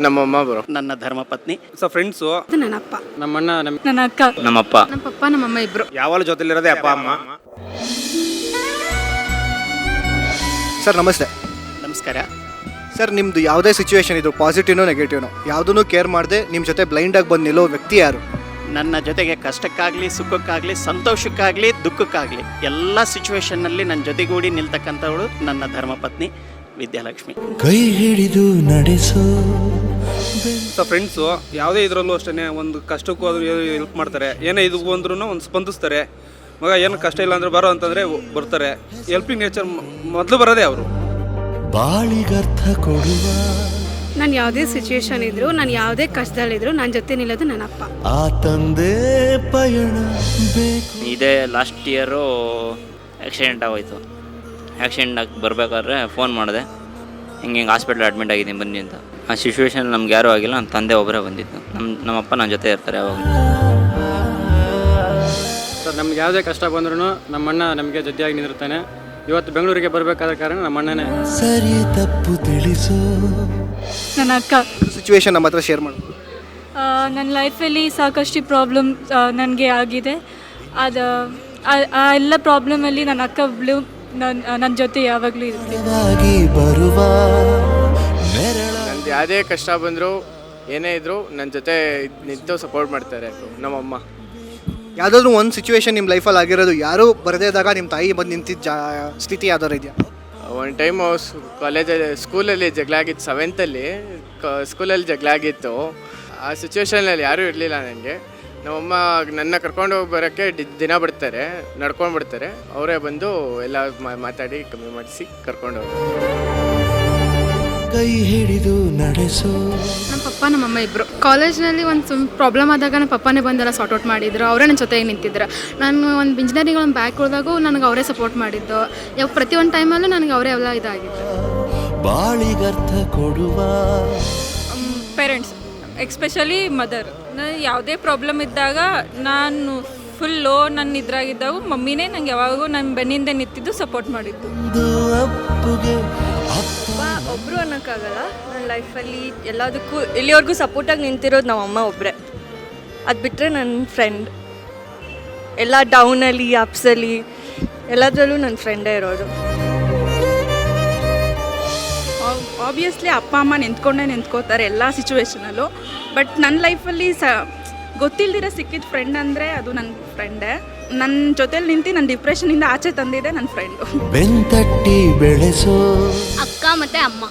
ನಮ್ಮಮ್ಮ ಬ್ರೋ ನನ್ನ ಧರ್ಮಪತ್ನಿ so friends ಇದು ನನ್ನ ಅಪ್ಪ. ನಮ್ಮಣ್ಣ ನಮ್ಮ ನನ್ನ ಅಕ್ಕ. ನಮ್ಮಪ್ಪ. ನಮ್ಮ ಪಪ್ಪ ನಮ್ಮಮ್ಮ ಇಬ್ರು. ಯಾವಾಗಲೂ ಜೊತೆಲಿರೋದೇ ಅಪ್ಪ ಅಮ್ಮ? ಸರ್ ನಮಸ್ತೆ. ನಮಸ್ಕಾರ. ಸರ್ ನಿಮ್ದು ಯಾವುದೇ ಸಿಚುವೇಶನ್ ಇದ್ರು ಪಾಸಿಟಿವ್ನೋ ನೆಗೆಟಿವ್ನೋ ಯಾವುದನ್ನು ಕೇರ್ ಮಾಡದೆ ನಿಮ್ಮ ಜೊತೆ ಬ್ಲೈಂಡ್ ಆಗಿ ಬಂದು ನಿಲ್ಲೋ ವ್ಯಕ್ತಿ ಯಾರು? ನನ್ನ ಜೊತೆಗೆ ಕಷ್ಟಕ್ಕಾಗಲಿ ಸುಖಕ್ಕಾಗಲಿ ಸಂತೋಷಕ್ಕಾಗಲಿ ದುಃಖಕ್ಕಾಗಲಿ ಎಲ್ಲ ಸಿಚುವೇಶನ್ನಲ್ಲಿ ನನ್ನ ಜೊತೆಗೂಡಿ ನಿಲ್ತಕ್ಕಂಥವಳು ನನ್ನ ಧರ್ಮಪತ್ನಿ ವಿದ್ಯಾಲಕ್ಷ್ಮಿ. ಕೈ ಹಿಡಿದು ನಡೆಸೋ. ಸೊ ಫ್ರೆಂಡ್ಸು ಯಾವುದೇ ಇದರಲ್ಲೂ ಅಷ್ಟೇ ಒಂದು ಕಷ್ಟಕ್ಕೂ ಆದರೂ ಹೆಲ್ಪ್ ಮಾಡ್ತಾರೆ. ಏನೇ ಇದು ಬಂದ್ರೂ ಒಂದು ಸ್ಪಂದಿಸ್ತಾರೆ. ಮಗ ಏನು ಕಷ್ಟ ಇಲ್ಲ ಅಂದ್ರೆ ಬರೋ ಅಂತಂದರೆ ಬರ್ತಾರೆ. ಹೆಲ್ಪಿಂಗ್ ನೇಚರ್ ಮೊದಲು ಬರೋದೇ ಅವರು. ಬಾಳಿಗರ್ಥ ಕೊಡುವ. ನಾನು ಯಾವುದೇ ಸಿಚುವೇಶನ್ ಇದ್ರು ನಾನು ಯಾವುದೇ ಕಷ್ಟದಲ್ಲಿದ್ರು ನನ್ನ ಜೊತೆ ನಿಲ್ಲೋದು ನನ್ನ ಅಪ್ಪ. ಆ ತಂದೆ ಪಯಣ ಬೇಕು. ಇದೇ ಲಾಸ್ಟ್ ಇಯರು ಆಕ್ಸಿಡೆಂಟ್ ಆಗೋಯ್ತು. ಆಕ್ಸಿಡೆಂಟ್ ಆಗಿ ಬರಬೇಕಾದ್ರೆ ಫೋನ್ ಮಾಡಿದೆ. ಹಿಂಗೆ ಹಿಂಗೆ ಹಾಸ್ಪಿಟ್ಲ್ ಅಡ್ಮಿಟ್ ಆಗಿದ್ದೀನಿ ಬನ್ನಿ ಅಂತ. ಆ ಸಿಚುವೇಶನ್ ನಮ್ಗೆ ಯಾರೂ ಆಗಿಲ್ಲ ನನ್ನ ತಂದೆ ಒಬ್ಬರೇ ಬಂದಿದ್ದು. ನಮ್ಮ ನಮ್ಮಪ್ಪ ನನ್ನ ಜೊತೆ ಇರ್ತಾರೆ ಯಾವಾಗ ಸರ್ ನಮ್ಗೆ ಯಾವುದೇ ಕಷ್ಟ ಬಂದ್ರೂ ನಮ್ಮಣ್ಣ ನಮಗೆ ಜೊತೆಯಾಗಿ ನಿಂದಿರ್ತಾನೆ. ಇವತ್ತು ಬೆಂಗಳೂರಿಗೆ ಬರಬೇಕಾದ ಕಾರಣ ನಮ್ಮಣ್ಣನೇ. ಸರಿ ತಪ್ಪು ತಿಳಿಸು. ನನ್ನ ಅಕ್ಕ. ಸಿಚುವೇಶನ್ ನಮ್ಮ ಹತ್ರ ಶೇರ್ ಮಾಡ್ಬೋದು ನನ್ನ ಲೈಫಲ್ಲಿ ಸಾಕಷ್ಟು ಪ್ರಾಬ್ಲಮ್ ನನಗೆ ಆಗಿದೆ. ಅದು ಆ- ಆ ಎಲ್ಲ ಪ್ರಾಬ್ಲಮಲ್ಲಿ ನನ್ನ ಅಕ್ಕ ಒಬ್ಳು ನನ್ನ ನನ್ನ ಜೊತೆ ಯಾವಾಗಲೂ ಇರ್ತೀನಿ ಬರುವ ನೆರಳ ಯಾವುದೇ ಕಷ್ಟ ಬಂದರೂ ಏನೇ ಇದ್ರೂ ನನ್ನ ಜೊತೆ ನಿಂತು ಸಪೋರ್ಟ್ ಮಾಡ್ತಾರೆ ನಮ್ಮಮ್ಮ. ಯಾವುದಾದ್ರೂ ಒಂದು ಸಿಚುವೇಶನ್ ನಿಮ್ಮ ಲೈಫಲ್ಲಿ ಆಗಿರೋದು ಯಾರೂ ಬರದೇ ಇದ್ದಾಗ ನಿಮ್ಮ ತಾಯಿ ಬಂದು ನಿಂತಿದ್ದ ಜಾ ಸ್ಥಿತಿ ಯಾವ್ದಾರು ಇದೆಯಾ? ಒಂದು ಟೈಮ್ ಕಾಲೇಜಲ್ಲಿ ಸ್ಕೂಲಲ್ಲಿ ಜಗಳ ಆಗಿತ್ತು ಸೆವೆಂತಲ್ಲಿ ಸ್ಕೂಲಲ್ಲಿ ಜಗಳ ಆಗಿತ್ತು. ಆ ಸಿಚುವೇಶನಲ್ಲಿ ಯಾರೂ ಇರಲಿಲ್ಲ ನನಗೆ ನಮ್ಮಮ್ಮ ನನ್ನ ಕರ್ಕೊಂಡು ಹೋಗಿ ಬರೋಕ್ಕೆ ಡಿ- ದಿನ ಬಿಡ್ತಾರೆ ನಡ್ಕೊಂಡು ಬಿಡ್ತಾರೆ. ಅವರೇ ಬಂದು ಎಲ್ಲ ಮಾ- ಮಾತಾಡಿ ಕಮ್ಮಿ ಮಾಡಿಸಿ ಕರ್ಕೊಂಡು ಹೋಗ್ತಾರೆ ಕೈ ಹಿಡಿದು ನಡೆಸು. ನಮ್ಮ ಪಪ್ಪ ನಮ್ಮಮ್ಮ ಇಬ್ರು. ಕಾಲೇಜ್ನಲ್ಲಿ ಒಂದು ಸುಮ್ ಪ್ರಾಬ್ಲಮ್ ಆದಾಗ ನಮ್ಮ ಪಪ್ಪನೇ ಬಂದೆಲ್ಲ ಸಾರ್ಟ್ ಔಟ್ ಮಾಡಿದ್ರು. ಅವರೇ ನನ್ನ ಜೊತೆಗೆ ನಿಂತಿದ್ರು. ನಾನು ಒಂದು ಇಂಜಿನಿಯರಿಂಗ್ ಒಂದು ಬ್ಯಾಕ್ ಉಳಿದಾಗೂ ನನಗೆ ಅವರೇ ಸಪೋರ್ಟ್ ಮಾಡಿದ್ದು. ಯಾವ ಪ್ರತಿ ಒಂದು ಟೈಮಲ್ಲೂ ನನಗೆ ಅವರೇ ಎಲ್ಲ ಇದಾಗಿತ್ತು ಬಾಳಿಗರ್ಥ ಕೊಡುವ. ಪೇರೆಂಟ್ಸ್ ಎಕ್ಸ್ಪೆಷಲಿ ಮದರ್ ಯಾವುದೇ ಪ್ರಾಬ್ಲಮ್ ಇದ್ದಾಗ ನಾನು ಫುಲ್ ಲೋ ನನ್ನ ಇದ್ರಾಗಿದ್ದಾಗ ಮಮ್ಮಿನೇ ನಂಗೆ ಯಾವಾಗೂ ನನ್ನ ಬೆನ್ನಿಂದ ನಿಂತಿದ್ದು ಸಪೋರ್ಟ್ ಮಾಡಿದ್ದು. ಅಪ್ಪುಗೆ ಒಬ್ಬರು ಅನ್ನೋಕ್ಕಾಗಲ್ಲ. ನನ್ನ ಲೈಫಲ್ಲಿ ಎಲ್ಲದಕ್ಕೂ ಇಲ್ಲಿವರೆಗೂ ಸಪೋರ್ಟಾಗಿ ನಿಂತಿರೋದು ನಮ್ಮ ಅಮ್ಮ ಒಬ್ಬರೇ ಅದು ಬಿಟ್ಟರೆ ನನ್ನ ಫ್ರೆಂಡ್ ಎಲ್ಲ ಡೌನಲ್ಲಿ ಅಪ್ಸಲ್ಲಿ ಎಲ್ಲದರಲ್ಲೂ ನನ್ನ ಫ್ರೆಂಡೇ ಇರೋದು. ಆಬ್ವಿಯಸ್ಲಿ ಅಪ್ಪ ಅಮ್ಮ ನಿಂತ್ಕೊಂಡೇ ನಿಂತ್ಕೋತಾರೆ ಎಲ್ಲ ಸಿಚುವೇಶನಲ್ಲೂ ಬಟ್ ನನ್ನ ಲೈಫಲ್ಲಿ ಸ ಗೊತ್ತಿಲ್ದಿರ ಸಿಕ್ಕಿದ ಫ್ರೆಂಡ್ ಅಂದರೆ ಅದು ನನ್ನ ಫ್ರೆಂಡೇ ನನ್ನ ಜೊತೆಲಿ ನಿಂತು ನನ್ನ ಡಿಪ್ರೆಷನಿಂದ ಆಚೆ ತಂದಿದೆ ನನ್ನ ಫ್ರೆಂಡು ಬೆಂತಟ್ಟಿ ಬೆಳೆಸೋ ಅಕ್ಕ ಮತ್ತು ಅಮ್ಮ.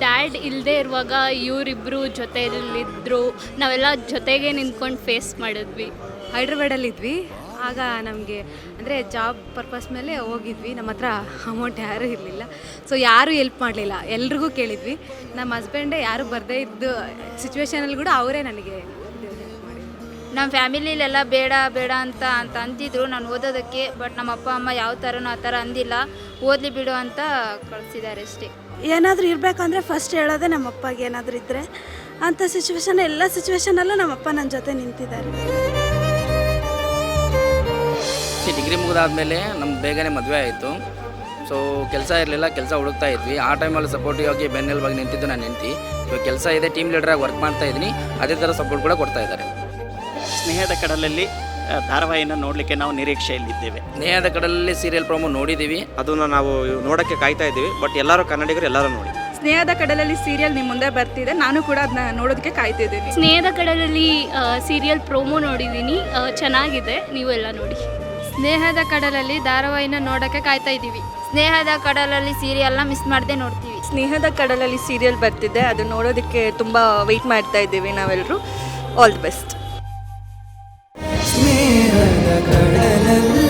ಡ್ಯಾಡ್ ಇಲ್ಲದೆ ಇರುವಾಗ ಇವರಿಬ್ಬರು ಜೊತೆಯಲ್ಲಿದ್ದರು ನಾವೆಲ್ಲ ಜೊತೆಗೆ ನಿಂತ್ಕೊಂಡು ಫೇಸ್ ಮಾಡಿದ್ವಿ. ಹೈದ್ರಾಬಾಡಲ್ಲಿ ಇದ್ವಿ. ಆಗ ನಮಗೆ ಅಂದರೆ ಜಾಬ್ ಪರ್ಪಸ್ ಮೇಲೆ ಹೋಗಿದ್ವಿ. ನಮ್ಮ ಹತ್ರ ಅಮೌಂಟ್ ಯಾರೂ ಇರಲಿಲ್ಲ. ಸೊ ಯಾರೂ ಹೆಲ್ಪ್ ಮಾಡಲಿಲ್ಲ. ಎಲ್ರಿಗೂ ಕೇಳಿದ್ವಿ. ನಮ್ಮ ಹಸ್ಬೆಂಡೇ ಯಾರು ಬರದೇ ಇದ್ದು ಸಿಚುವೇಶನಲ್ಲಿ ಕೂಡ ಅವರೇ ನನಗೆ. ನಮ್ಮ ಫ್ಯಾಮಿಲಿಲೆಲ್ಲ ಬೇಡ ಬೇಡ ಅಂತ ಅಂತ ಅಂತಿದ್ರು ನಾನು ಓದೋದಕ್ಕೆ ಬಟ್ ನಮ್ಮ ಅಪ್ಪ ಅಮ್ಮ ಯಾವ ಥರನೂ ಆ ಥರ ಅಂದಿಲ್ಲ. ಓದಲಿ ಬಿಡು ಅಂತ ಕಳಿಸಿದ್ದಾರೆ ಅಷ್ಟೇ. ಏನಾದರೂ ಇರಬೇಕಂದ್ರೆ ಫಸ್ಟ್ ಹೇಳೋದೇ ನಮ್ಮ ಅಪ್ಪಗೆ ಏನಾದರೂ ಇದ್ದರೆ ಅಂಥ ಸಿಚುವೇಶನ್ ಎಲ್ಲ ಸಿಚುವೇಶನಲ್ಲೂ ನಮ್ಮಪ್ಪ ನನ್ನ ಜೊತೆ ನಿಂತಿದ್ದಾರೆ. ಡಿಗ್ರಿ ಮುಗಿದಾದ್ಮೇಲೆ ನಮ್ಗೆ ಬೇಗನೆ ಮದುವೆ ಆಯಿತು. ಸೊ ಕೆಲಸ ಇರಲಿಲ್ಲ ಕೆಲಸ ಹುಡುಕ್ತಾ ಇದ್ವಿ. ಆ ಟೈಮಲ್ಲಿ ಸಪೋರ್ಟಿವ್ ಆಗಿ ಬೆನ್ನೆಲುಬಾಗಿ ನಿಂತಿದ್ದು ನಾನು ನಿಂತಿ ಇವಾಗ ಕೆಲಸ ಇದೆ ಟೀಮ್ ಲೀಡರಾಗಿ ವರ್ಕ್ ಮಾಡ್ತಾ ಇದ್ದೀನಿ. ಅದೇ ಥರ ಸಪೋರ್ಟ್ ಕೂಡ ಕೊಡ್ತಾ ಇದ್ದಾರೆ. ಸ್ನೇಹದ ಕಡಲಲ್ಲಿ ಆ, ಧಾರಾವಾಹಿನ ನೋಡಲಿಕ್ಕೆ ನಾವು ನಿರೀಕ್ಷೆಯಲ್ಲಿದ್ದೇವೆ. ಸ್ನೇಹದ ಕಡಲಲ್ಲಿ ಸೀರಿಯಲ್ ಪ್ರೋಮೋ ನೋಡಿದ್ದೀವಿ. ಅದನ್ನು ನಾವು ನೋಡೋಕ್ಕೆ ಕಾಯ್ತಾ ಇದ್ದೀವಿ ಬಟ್ ಎಲ್ಲರೂ ಕನ್ನಡಿಗರು ಎಲ್ಲರೂ ನೋಡಿ. ಸ್ನೇಹದ ಕಡಲಲ್ಲಿ ಸೀರಿಯಲ್ ನಿಮ್ಮ ಮುಂದೆ ಬರ್ತಿದೆ ನಾನು ಕೂಡ ಅದನ್ನ ನೋಡೋದಕ್ಕೆ ಕಾಯ್ತಿದ್ದೀನಿ ಸ್ನೇಹದ ಕಡಲಲ್ಲಿ ಸೀರಿಯಲ್ ಪ್ರೋಮೋ ನೋಡಿದ್ದೀನಿ ಚೆನ್ನಾಗಿದೆ ನೀವೆಲ್ಲ ನೋಡಿ. ಸ್ನೇಹದ ಕಡಲಲ್ಲಿ ಧಾರಾವಾಹಿನ ನೋಡಕ್ಕೆ ಕಾಯ್ತಾ ಇದ್ದೀವಿ. ಸ್ನೇಹದ ಕಡಲಲ್ಲಿ ಸೀರಿಯಲ್ನ ಮಿಸ್ ಮಾಡದೆ ನೋಡ್ತೀವಿ. ಸ್ನೇಹದ ಕಡಲಲ್ಲಿ ಸೀರಿಯಲ್ ಬರ್ತಿದೆ ಅದು ನೋಡೋದಕ್ಕೆ ತುಂಬ ವೆಯ್ಟ್ ಮಾಡ್ತಾ ಇದ್ದೀವಿ ನಾವೆಲ್ಲರೂ ಆಲ್ ದಿ ಬೆಸ್ಟ್ ಸ್ನೇಹದ ಕಡಲಲ್ಲಿ